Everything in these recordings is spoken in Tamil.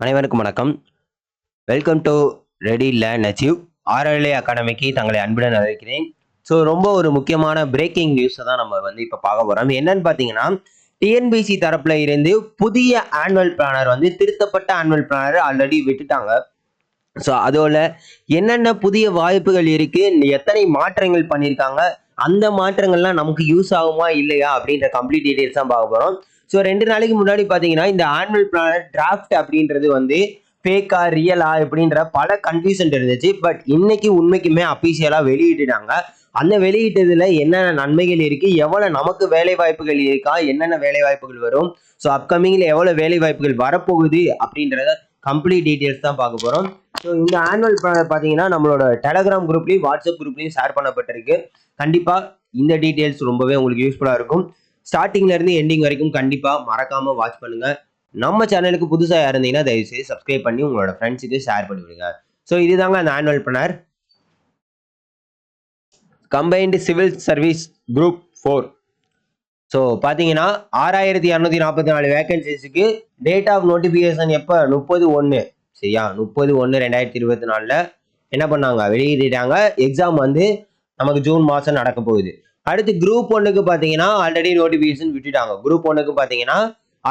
அனைவருக்கும் வணக்கம். Welcome to ready land achieve RLA அகாடமிக்கு தங்களை அன்புடன் அழைக்கிறேன். ஸோ ரொம்ப ஒரு முக்கியமான பிரேக்கிங் நியூஸை தான் நம்ம வந்து இப்போ பார்க்க போகிறோம் என்னன்னு பார்த்தீங்கன்னா டிஎன்பிசி தரப்பில் இருந்து புதிய ஆனுவல் பிளானர் வந்து திருத்தப்பட்ட ஆனுவல் பிளானர் ஆல்ரெடி விட்டுட்டாங்க. ஸோ அதோட என்னென்ன புதிய வாய்ப்புகள் இருக்குது எத்தனை மாற்றங்கள் பண்ணியிருக்காங்க அந்த மாற்றங்கள்லாம் நமக்கு யூஸ் ஆகுமா இல்லையா அப்படின்ற கம்ப்ளீட் டீட்டெயில்ஸ் தான் பார்க்க போகிறோம் ஸோ ரெண்டு நாளைக்கு முன்னாடி பார்த்தீங்கன்னா இந்த ஆனுவல் பிளானர் டிராஃப்ட் அப்படின்றது வந்து ஃபேக்கா ரியலா அப்படின்ற பல கன்ஃபியூஷன் இருந்துச்சு. பட் இன்னைக்கு உண்மைக்குமே அஃபீஷியலாக வெளியிட்டுட்டாங்க. அந்த வெளியிட்டதுல என்னென்ன நன்மைகள் இருக்கு? எவ்வளோ நமக்கு வேலை வாய்ப்புகள் இருக்கா? என்னென்ன வேலை வாய்ப்புகள் வரும்? ஸோ அப்கமிங்ல எவ்வளோ வேலை வாய்ப்புகள் வரப்போகுது அப்படின்றத கம்ப்ளீட் டீட்டெயில்ஸ் தான் பார்க்க போகிறோம் ஸோ இந்த ஆனுவல் பார்த்தீங்கன்னா நம்மளோட டெலகிராம் குரூப்லையும் வாட்ஸ்அப் குரூப்லையும் ஷேர் பண்ணப்பட்டிருக்கு. கண்டிப்பாக இந்த டீட்டெயில்ஸ் ரொம்பவே உங்களுக்கு யூஸ்ஃபுல்லாக இருக்கும். ஸ்டார்டிங்ல இருந்து எண்டிங் வரைக்கும் கண்டிப்பா மறக்காம வாட்ச் பண்ணுங்க. நம்ம சேனலுக்கு புதுசா இருந்தீங்கன்னா தயவுசெய்து சப்ஸ்கிரைப் பண்ணி உங்களோட ஃப்ரெண்ட்ஸுக்கு ஷேர் பண்ணி விடுங்க. ஸோ இதுதாங்க அந்த annual planner combined civil service group four so பார்த்தீங்கன்னா ஆறாயிரத்தி இரநூத்தி நாற்பத்தி நாலு வேகன்சிஸுக்கு டேட் ஆஃப் நோட்டிஃபிகேஷன் எப்போ? முப்பது ஒன்று சரியா? முப்பது ஒன்று ரெண்டாயிரத்தி இருபத்தி நாலில். என்ன பண்ணாங்க? வெளியிட்டாங்க எக்ஸாம் வந்து நமக்கு ஜூன் மாதம் நடக்க போகுது. அடுத்து குரூப் ஒன்றுக்கு பார்த்தீங்கன்னா ஆல்ரெடி நோட்டிஃபிகேஷன் விட்டுட்டாங்க. குரூப் ஒன்றுக்கு பார்த்தீங்கன்னா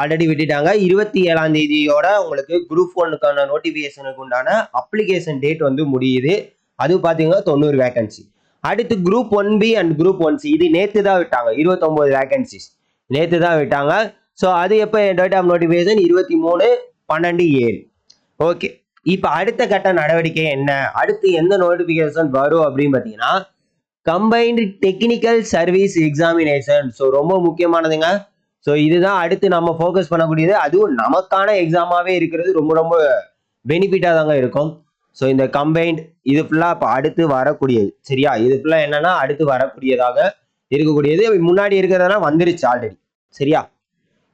ஆல்ரெடி விட்டுட்டாங்க. இருபத்தி ஏழாம் தேதியோட உங்களுக்கு குரூப் ஒன்னுக்கான நோட்டிஃபிகேஷனுக்கு உண்டான அப்ளிகேஷன் டேட் வந்து முடியுது. அது பார்த்தீங்கன்னா தொண்ணூறு வேகன்சி அடுத்து group one B and group one C இது நேற்று தான் விட்டாங்க. இருபத்தொம்போது வேகன்சிஸ் நேற்று தான் விட்டாங்க. ஸோ அது எப்போ டேட் ஆஃப் நோட்டிஃபிகேஷன் இருபத்தி மூணு பன்னெண்டு ஏழு. ஓகே இப்போ அடுத்த கட்ட நடவடிக்கை என்ன? அடுத்து எந்த நோட்டிஃபிகேஷன் வரும் அப்படின்னு பார்த்தீங்கன்னா combined technical service examination so ரொம்ப முக்கியமானதுங்க. ஸோ இதுதான் அடுத்து நம்ம ஃபோக்கஸ் பண்ணக்கூடியது. அதுவும் நமக்கான எக்ஸாமாகவே இருக்கிறது. ரொம்ப ரொம்ப பெனிஃபிட்டாக தாங்க இருக்கும். ஸோ இந்த கம்பைன்ட் இது ஃபுல்லாக இப்போ அடுத்து வரக்கூடியது. சரியா? இது ஃபுல்லாக என்னன்னா அடுத்து வரக்கூடியதாக இருக்கக்கூடியது. முன்னாடி இருக்கிறதெல்லாம் வந்துருச்சு ஆல்ரெடி சரியா?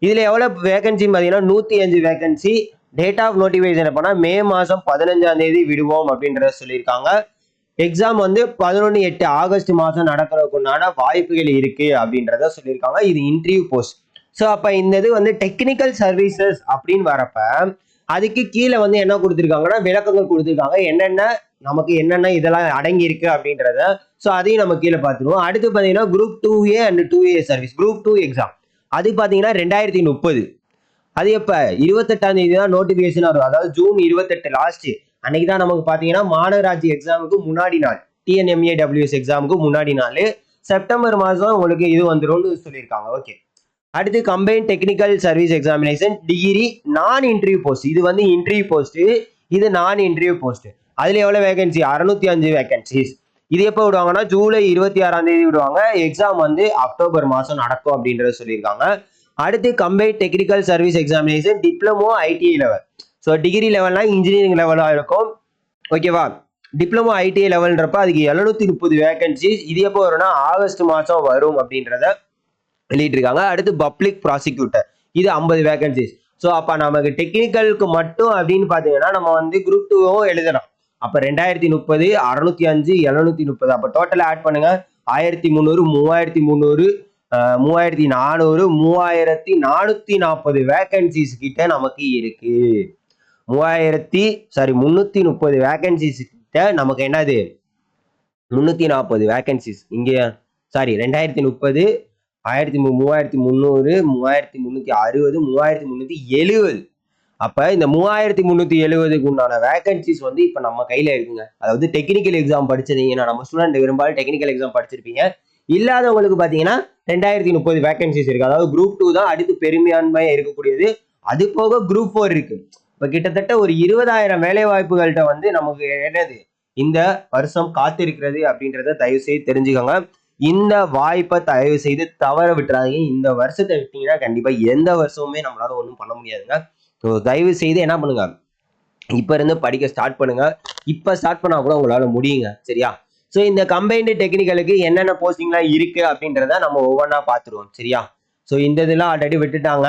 இதில் எவ்வளோ வேகன்சின்னு பார்த்தீங்கன்னா நூற்றி அஞ்சு வேகன்சி டேட் ஆஃப் நோட்டிஃபிகேஷன் எப்போனா மே மாதம் பதினஞ்சாம் தேதி விடுவோம் அப்படின்றத சொல்லியிருக்காங்க. எக்ஸாம் வந்து பதினொன்று எட்டு ஆகஸ்ட் மாதம் நடக்கிறதுக்குண்டான வாய்ப்புகள் இருக்கு அப்படின்றத சொல்லியிருக்காங்க. இது இன்டர்வியூ போஸ்ட் ஸோ அப்போ இந்த இது வந்து டெக்னிக்கல் சர்வீசஸ் அப்படின்னு வரப்ப அதுக்கு கீழே வந்து என்ன கொடுத்துருக்காங்கன்னா விளக்கங்கள் கொடுத்துருக்காங்க. என்னென்ன நமக்கு என்னென்ன இதெல்லாம் அடங்கி இருக்கு அப்படின்றத ஸோ அதையும் நம்ம கீழே பார்த்துருவோம். அடுத்து பார்த்தீங்கன்னா group two A and two A service group two exam அது பார்த்தீங்கன்னா ரெண்டாயிரத்தி முப்பது. அது எப்போ? இருபத்தெட்டாம் தேதி தான் நோட்டிஃபிகேஷன் வரும். அதாவது ஜூன் இருபத்தெட்டு லாஸ்ட்டு அன்னைக்கு தான் நமக்கு பார்த்தீங்கன்னா மாநகராட்சி எக்ஸாமுக்கு முன்னாடி நாள் டிஎன்எம்ஏ டபிள்யூஎஸ் எக்ஸாமுக்கு முன்னாடி நாள் செப்டம்பர் மாதம் உங்களுக்கு இது வந்துரும்னு சொல்லியிருக்காங்க. ஓகே அடுத்து combine technical service examination degree non interview post இது வந்து இன்டர்வியூ போஸ்ட் இது நான் இன்டர்வியூ போஸ்ட் அதுல எவ்வளவு வேகன்சி அறுநூத்தி அஞ்சு வேகன்சிஸ் இது எப்போ விடுவாங்கன்னா ஜூலை இருபத்தி ஆறாம் தேதி விடுவாங்க. எக்ஸாம் வந்து அக்டோபர் மாதம் நடக்கும் அப்படின்றத சொல்லியிருக்காங்க. அடுத்து combine technical service examination diploma ITI level so degree லெவல்னா engineering லெவலாக இருக்கும். ஓகேவா டிப்ளமோ ஐடிஐ லெவல்ன்றப்ப அதுக்கு எழுநூத்தி முப்பது வேகன்சிஸ் இது எப்போ வரும்னா ஆகஸ்ட் மாதம் வரும் அப்படின்றத வெளியிட்டிருக்காங்க. அடுத்து பப்ளிக் ப்ராசிக்யூட்டர் இது ஐம்பது வேகன்சிஸ் ஸோ அப்போ நமக்கு டெக்னிக்கலுக்கு மட்டும் அப்படின்னு பார்த்தீங்கன்னா நம்ம வந்து குரூப் டூவும் எழுதலாம். அப்போ ரெண்டாயிரத்தி முப்பது அறுநூத்தி அஞ்சு எழுநூத்தி முப்பது. அப்போ டோட்டலாக ஆட் பண்ணுங்க. ஆயிரத்தி முந்நூறு மூவாயிரத்தி முந்நூறு மூவாயிரத்தி நானூறு மூவாயிரத்தி நானூற்றி நாற்பது வேகன்சிஸ் கிட்ட நமக்கு இருக்குது மூவாயிரத்தி சாரி முந்நூற்றி முப்பது வேகன்சிஸ் கிட்ட நமக்கு என்னது? முந்நூற்றி நாற்பது வேகன்சிஸ் இங்கே சாரி ரெண்டாயிரத்தி முப்பது ஆயிரத்தி மூவாயிரத்தி முந்நூறு மூவாயிரத்தி முந்நூற்றி அறுபது மூவாயிரத்தி முந்நூற்றி எழுபது. அப்போ இந்த மூவாயிரத்தி முந்நூற்றி எழுபதுக்கு உண்டான வேகன்சிஸ் வந்து இப்போ நம்ம கையில் இருக்குங்க. அதாவது டெக்னிக்கல் எக்ஸாம் படிச்சிருந்தீங்கன்னா நம்ம ஸ்டூடெண்ட் பெரும்பாலும் டெக்னிக்கல் எக்ஸாம் படிச்சிருப்பீங்க. இல்லாதவங்களுக்கு பார்த்தீங்கன்னா ரெண்டாயிரத்தி முப்பது வேகன்சிஸ் இருக்குது அதாவது குரூப் டூ தான் அடுத்து பெருமையான்மையாக இருக்கக்கூடியது. அது போக குரூப் ஃபோர் இருக்குது இப்போ கிட்டத்தட்ட ஒரு இருபதாயிரம் வேலை வாய்ப்புகள்கிட்ட வந்து நமக்கு என்னது? இந்த வருஷம் காத்திருக்கிறது அப்படின்றத தயவு செய்து தெரிஞ்சுக்கோங்க. இந்த வாய்ப்பை தயவு செய்து தவற விட்டுறாதீங்க. இந்த வருஷத்தை விட்டீங்கன்னா கண்டிப்பாக எந்த வருஷமுமே நம்மளால ஒன்றும் பண்ண முடியாதுங்க. ஸோ தயவு செய்து என்ன பண்ணுங்க? இப்போ இருந்து படிக்க ஸ்டார்ட் பண்ணுங்க. இப்போ ஸ்டார்ட் பண்ணால் கூட உங்களால் முடியுங்க. சரியா? ஸோ இந்த கம்பைன்டு டெக்னிக்கலுக்கு என்னென்ன போஸ்டிங்லாம் இருக்குது அப்படின்றத நம்ம ஒவ்வொன்றா பார்த்துருவோம். சரியா? ஸோ இந்த இதெல்லாம் ஆல்ரெடி விட்டுட்டாங்க.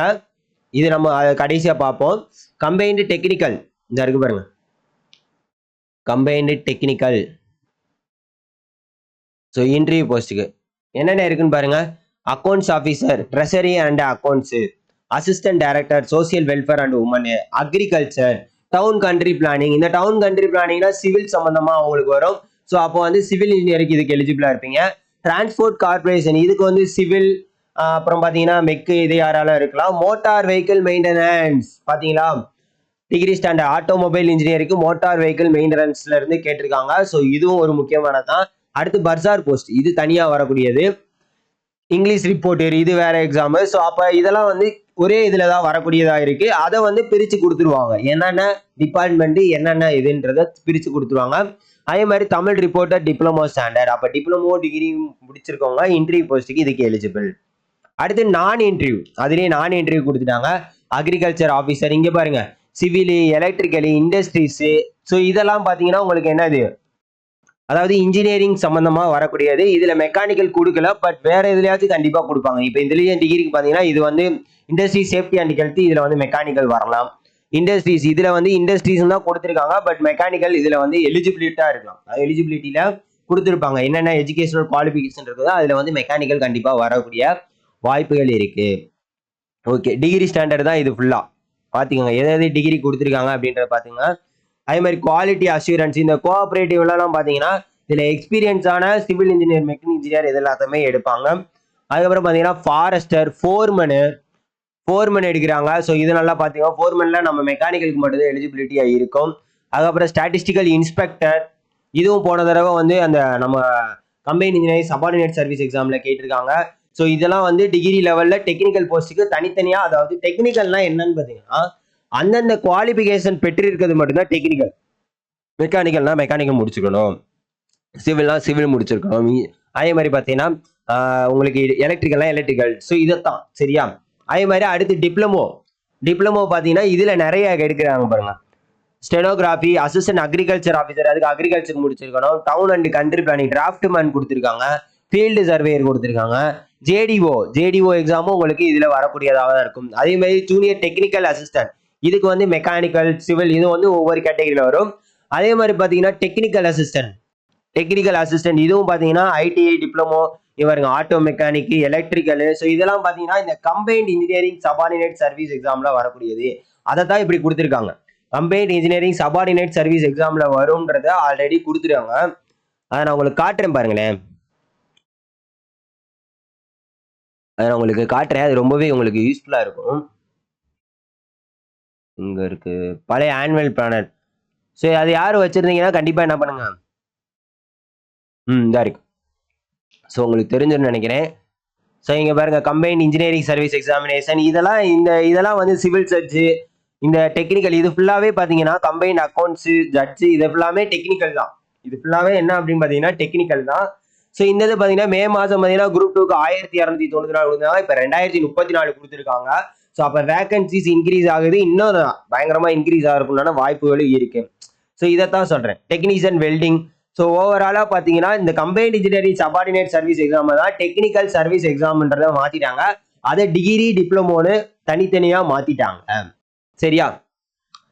இது நம்ம கடைசியாக பார்ப்போம். கம்பைன்டு டெக்னிக்கல் இந்த இருக்கு பாருங்க. கம்பைன்டு டெக்னிக்கல் ஸோ இன்டர்வியூ போஸ்ட்டுக்கு என்னென்ன இருக்குன்னு பாருங்க. Accounts officer treasury and accounts assistant director social welfare and women agriculture town country planning இந்த டவுன் கண்ட்ரி பிளானிங்னா சிவில் சம்மந்தமாக அவங்களுக்கு வரும். ஸோ அப்போ வந்து சிவில் இன்ஜினியருக்கு இதுக்கு எலிஜிபிளாக இருப்பீங்க. டிரான்ஸ்போர்ட் கார்பரேஷன் இதுக்கு வந்து சிவில் அப்புறம் பார்த்தீங்கன்னா மெக்கு இது யாராலும் இருக்கலாம். Motor vehicle maintenance. பார்த்தீங்களா டிகிரி ஸ்டாண்டர்ட். ஆட்டோமொபைல் இன்ஜினியருக்கு மோட்டார் வெஹிக்கிள் மெயின்டெனன்ஸ்ல இருந்து கேட்டிருக்காங்க. ஸோ இதுவும் ஒரு முக்கியமானது தான் அடுத்து பர்சார் போஸ்ட். இது தனியாக வரக்கூடியது. இங்கிலீஷ் ரிப்போர்ட்டர் இது வேற எக்ஸாமு ஸோ அப்போ இதெல்லாம் வந்து ஒரே இதில் தான் வரக்கூடியதாக இருக்கு. அதை வந்து பிரித்து கொடுத்துருவாங்க. என்னென்ன டிபார்ட்மெண்ட்டு என்னென்ன இதுன்றத பிரித்து கொடுத்துருவாங்க. அதே மாதிரி தமிழ் ரிப்போர்ட்டர் டிப்ளமோ ஸ்டாண்டர்ட் அப்போ டிப்ளமோ டிகிரி முடிச்சிருக்கவங்க இன்டர்வியூ போஸ்ட்டுக்கு இதுக்கு எலிஜிபிள் அடுத்து நான் இன்டர்வியூ அதுலேயே நான் இன்டர்வியூ கொடுத்துட்டாங்க. அக்ரிகல்ச்சர் ஆஃபீஸர் இங்கே பாருங்க. சிவிலு எலக்ட்ரிக்கலு இண்டஸ்ட்ரீஸு ஸோ இதெல்லாம் பார்த்தீங்கன்னா உங்களுக்கு என்னது அதாவது இன்ஜினியரிங் சம்மந்தமாக வரக்கூடியது. இதில் மெக்கானிக்கல் கொடுக்கல பட் வேறு எதுலையாச்சும் கண்டிப்பாக கொடுப்பாங்க. இப்போ இதுலேயே டிகிரிக்கு பார்த்தீங்கன்னா இது வந்து இண்டஸ்ட்ரி சேஃப்டி அண்ட் ஹெல்த் இதில் வந்து மெக்கானிக்கல் வரலாம். இண்டஸ்ட்ரீஸ் இதில் வந்து இண்டஸ்ட்ரீஸ் தான் கொடுத்துருக்காங்க பட் மெக்கானிக்கல் இதில் வந்து எலிஜிபிலிட்டாக இருக்கலாம். எலிஜிபிலிட்டியில் கொடுத்துருப்பாங்க. என்னென்ன எஜுகேஷனல் குவாலிஃபிகேஷன் இருக்குதோ அதில் வந்து மெக்கானிக்கல் கண்டிப்பாக வரக்கூடிய வாய்ப்புகள் இருக்குது ஓகே டிகிரி ஸ்டாண்டர்ட் தான் இது ஃபுல்லாக பார்த்துக்கோங்க எது எது டிகிரி கொடுத்துருக்காங்க அப்படின்றத பாத்துங்க அதே மாதிரி குவாலிட்டி அஷூரன்ஸ் இந்த கோஆப்ரேட்டிவ்லலாம் பார்த்தீங்கன்னா இதில் எக்ஸ்பீரியன்ஸான சிவில் இன்ஜினியர் மெக்கானிக் இன்ஜினியர் இது எல்லாத்தையுமே எடுப்பாங்க. அதுக்கப்புறம் பார்த்தீங்கன்னா ஃபாரஸ்டர் ஃபோர்மனு ஃபோர்மன் எடுக்கிறாங்க. ஸோ இது நல்லா பார்த்தீங்கன்னா ஃபோர்மனில் நம்ம மெக்கானிக்கலுக்கு மட்டும்தான் எலிஜிபிலிட்டியாக இருக்கும். அதுக்கப்புறம் ஸ்டாட்டிஸ்டிக்கல் இன்ஸ்பெக்டர் இதுவும் போன தடவை வந்து அந்த நம்ம கம்பெனி இன்ஜினியரிங் சபார்டினேட் சர்வீஸ் எக்ஸாமில் கேட்டிருக்காங்க. ஸோ இதெல்லாம் வந்து டிகிரி லெவலில் டெக்னிக்கல் போஸ்ட்டுக்கு தனித்தனியாக அதாவது டெக்னிக்கல்னால் என்னன்னு பார்த்தீங்கன்னா அந்தந்த குவாலிஃபிகேஷன் பெற்றிருக்கிறது மட்டும்தான் டெக்னிக்கல் மெக்கானிக்கல்னா மெக்கானிக்கல் முடிச்சுக்கணும். சிவில்னால் சிவில் முடிச்சிருக்கணும். அதே மாதிரி பார்த்தீங்கன்னா உங்களுக்கு எலக்ட்ரிக்கல்னால் எலக்ட்ரிக்கல் ஸோ இதைத்தான் சரியா? அதே மாதிரி அடுத்து டிப்ளமோ டிப்ளமோ பார்த்தீங்கன்னா இதில் நிறைய எடுக்கிறாங்க பாருங்கள் ஸ்டெனோகிராஃபி அசிஸ்டன்ட் அக்ரிகல்ச்சர் ஆஃபீஸர் அதுக்கு அக்ரிகல்ச்சர் முடிச்சிருக்கணும். Town and country planning draft man கொடுத்துருக்காங்க. ஃபீல்டு சர்வேயர் கொடுத்துருக்காங்க. ஜேடிஓ ஜேடிஓ எக்ஸாமும் உங்களுக்கு இதில் வரக்கூடியதாக தான் இருக்கும். அதே மாதிரி ஜூனியர் டெக்னிக்கல் அசிஸ்டன்ட் இதுக்கு வந்து மெக்கானிக்கல் சிவில் இது வந்து ஒவ்வொரு கேட்டகரியில் வரும். அதே மாதிரி பார்த்தீங்கன்னா டெக்னிக்கல் அசிஸ்டன்ட் டெக்னிக்கல் அசிஸ்டன்ட் இதுவும் பார்த்தீங்கன்னா ஐடிஐ டிப்ளமோ இவருங்க ஆட்டோ மெக்கானிக் எலக்ட்ரிக்கல் ஸோ இதெல்லாம் பார்த்தீங்கன்னா இந்த கம்பைன்ட் இன்ஜினியரிங் சபார்டினேட் சர்வீஸ் எக்ஸாமில் வரக்கூடியது. அதை தான் இப்படி கொடுத்துருக்காங்க. கம்பைன்ட் இன்ஜினியரிங் சபார்டினேட் சர்வீஸ் எக்ஸாமில் வரும்ன்றத ஆல்ரெடி கொடுத்துருக்காங்க. அதை நான் உங்களுக்கு காட்டுறேன் பாருங்களேன். அதை நான் உங்களுக்கு காட்டுறேன். அது ரொம்பவே உங்களுக்கு யூஸ்ஃபுல்லாக இருக்கும். இங்கே இருக்கு. பழைய ஆனுவல் பிளானட் ஸோ அது யார் வச்சுருந்தீங்கன்னா கண்டிப்பாக என்ன பண்ணுங்க? ம் இதாக இருக்கு. ஸோ உங்களுக்கு தெரிஞ்சுன்னு நினைக்கிறேன். ஸோ இங்கே பாருங்க. கம்பைன்ட் இன்ஜினியரிங் சர்வீஸ் எக்ஸாமினேஷன் இதெல்லாம் இந்த இதெல்லாம் வந்து சிவில் சர்ச்சு இந்த டெக்னிக்கல் இது ஃபுல்லாகவே பார்த்தீங்கன்னா கம்பைன்ட் அக்கௌண்ட்ஸு ஜட்ஜு இது ஃபுல்லாமே டெக்னிக்கல் தான். இது ஃபுல்லாகவே என்ன அப்படின்னு பார்த்தீங்கன்னா டெக்னிக்கல் தான். ஸோ இந்த இது பார்த்தீங்கன்னா மே மாதம் பார்த்தீங்கன்னா குரூப் டூக்கு ஆயிரத்தி இரநூத்தி தொண்ணூற்றி நாலு கொடுத்தாங்க இப்போ ரெண்டாயிரத்தி முப்பத்தி நாலு கொடுத்துருக்காங்க. ஸோ அப்போ வேகன்சிஸ் இன்க்ரீஸ் ஆகுது. இன்னும் பயங்கரமாக இன்க்ரீஸ் ஆகிறதுக்குண்டான வாய்ப்புகளும் இருக்கு. ஸோ இதைத்தான் சொல்கிறேன் டெக்னீஷியன் வெல்டிங் ஸோ ஓவராலாக பார்த்தீங்கன்னா இந்த combined engineering subordinate service exam தான் டெக்னிக்கல் சர்வீஸ் எக்ஸாம்ன்றதை மாற்றிட்டாங்க அதை டிகிரி டிப்ளமோன்னு தனித்தனியாக மாற்றிட்டாங்க சரியா?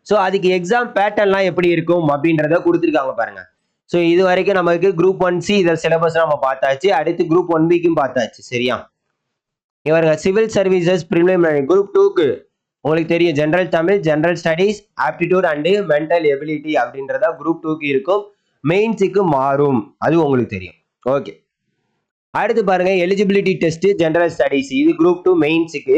ஸோ அதுக்கு எக்ஸாம் பேட்டர்ன்லாம் எப்படி இருக்கும் அப்படின்றத கொடுத்துருக்காங்க பாருங்கள் ஸோ இது வரைக்கும் நமக்கு குரூப் ஒன் சி இதில் சிலபஸ் நம்ம பார்த்தாச்சு. அடுத்து குரூப் ஒன் பிக்கும் பார்த்தாச்சு. சரியா? இவருங்க சிவில் சர்வீசஸ் ப்ரிலிமினரி குரூப் டூக்கு உங்களுக்கு தெரியும் general Tamil general studies aptitude and mental ability அப்படின்றதா குரூப் டூக்கு இருக்கும். மெயின்ஸுக்கு மாறும். அது உங்களுக்கு தெரியும். ஓகே அடுத்து பாருங்க எலிஜிபிலிட்டி டெஸ்ட் ஜென்ரல் ஸ்டடீஸ் இது குரூப் டூ மெயின்ஸுக்கு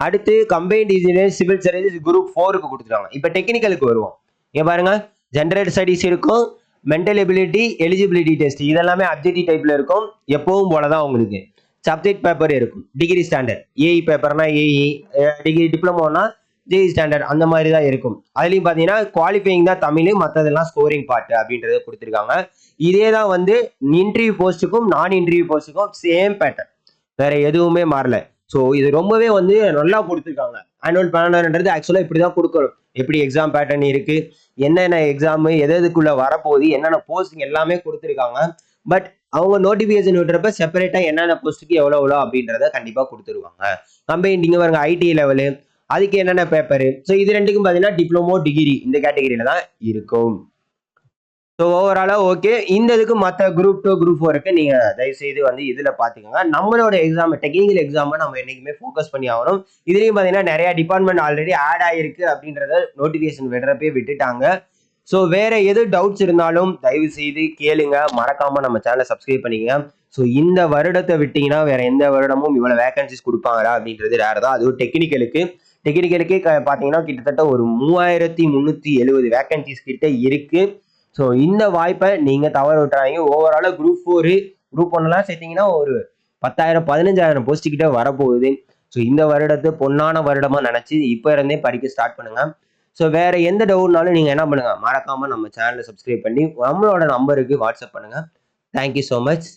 அடுத்து combined engineer civil service group ஃபோருக்கு கொடுத்துருவாங்க இப்போ டெக்னிக்கலுக்கு வருவோம். இங்கே பாருங்க ஜென்ரல் ஸ்டடீஸ் இருக்கும். மென்டல் எபிலிட்டி எலிஜிபிலிட்டி டெஸ்ட் இதெல்லாமே அப்ஜெக்டிவ் டைப்பில் இருக்கும். எப்பவும் போல தான் உங்களுக்கு. சப்ஜெக்ட் பேப்பர் இருக்கும். டிகிரி ஸ்டாண்டர்ட் ஏஇ பேப்பர்னா ஏஇ டிகிரி டிப்ளமோனா ஜேஇ ஸ்டாண்டர்ட் அந்த மாதிரி தான் இருக்கும். அதுலேயும் பார்த்தீங்கன்னா குவாலிஃபைங் தான் தமிழ் மற்றதெல்லாம் ஸ்கோரிங் பார்ட் அப்படின்றத கொடுத்துருக்காங்க. இதே தான் வந்து இன்டர்வியூ போஸ்ட்டுக்கும் நான் இன்டர்வியூ போஸ்ட்டுக்கும் சேம் பேட்டர்ன் வேற எதுவுமே மாறல. ஸோ இது ரொம்பவே வந்து நல்லா கொடுத்துருக்காங்க. ஆனுவல் பிளானர்ன்றது ஆக்சுவலாக இப்படி தான் கொடுக்கணும். எப்படி எக்ஸாம் பேட்டர்ன் இருக்குது என்னென்ன எக்ஸாமு எது வரப்போகுது என்னென்ன போஸ்டிங் எல்லாமே கொடுத்துருக்காங்க. பட் அவங்க நோட்டிஃபிகேஷன் விடுறப்ப செப்பரேட்டாக என்னென்ன போஸ்ட்டுக்கு எவ்வளோ எவ்வளோ அப்படின்றத கண்டிப்பாக கொடுத்துருவாங்க. கம்பெனி நீங்கள் பாருங்க ஐடி லெவலு அதுக்கு என்னென்ன பேப்பரு ஸோ இது ரெண்டுக்கும் பார்த்தீங்கன்னா டிப்ளமோ டிகிரி இந்த கேட்டகரியில் தான் இருக்கும். ஸோ ஓவராலாக ஓகே இந்த இதுக்கு மற்ற குரூப் டூ குரூப் ஃபோருக்கு நீங்கள் தயவுசெய்து வந்து இதில் பார்த்துக்கோங்க நம்மளோட எக்ஸாம் டெக்னிக்கல் எக்ஸாமை நம்ம என்றைக்குமே ஃபோக்கஸ் பண்ணி ஆகணும். இதுலேயும் பார்த்தீங்கன்னா நிறையா டிபார்ட்மெண்ட் ஆல்ரெடி ஆட் ஆகிருக்கு அப்படின்றத நோட்டிஃபிகேஷன் விடுறப்பே விட்டுட்டாங்க. ஸோ வேறு எது டவுட்ஸ் இருந்தாலும் தயவு செய்து கேளுங்க. மறக்காமல் நம்ம சேனலை சப்ஸ்கிரைப் பண்ணிக்கங்க. ஸோ இந்த வருடத்தை விட்டிங்கன்னா வேறு எந்த வருடமும் இவ்வளோ வேகன்சிஸ் கொடுப்பாங்களா அப்படின்றது ரேர் தான். அதுவும் டெக்னிக்கலுக்கு டெக்னிக்கலுக்கே பார்த்தீங்கன்னா கிட்டத்தட்ட ஒரு மூவாயிரத்தி முந்நூற்றி எழுபது வேகன்சிஸ் கிட்ட இருக்கு. ஸோ இந்த வாய்ப்பை நீங்கள் தவற விட்டுறாங்க ஓவராலாக குரூப் ஃபோரு குரூப் ஒன்லாம் சேர்த்தீங்கன்னா ஒரு பத்தாயிரம் பதினஞ்சாயிரம் போஸ்ட்டுக்கிட்ட வரப்போகுது. ஸோ இந்த வருடத்தை பொன்னான வருடமாக நினச்சி இப்போ இருந்தே படிக்க ஸ்டார்ட் பண்ணுங்கள் ஸோ வேறு எந்த டவுட்னாலும் நீங்கள் என்ன பண்ணுங்கள் மறக்காமல் நம்ம சேனலை சப்ஸ்கிரைப் பண்ணி நம்மளோட நம்பருக்கு வாட்ஸ்அப் பண்ணுங்கள் தேங்க்யூ ஸோ மச்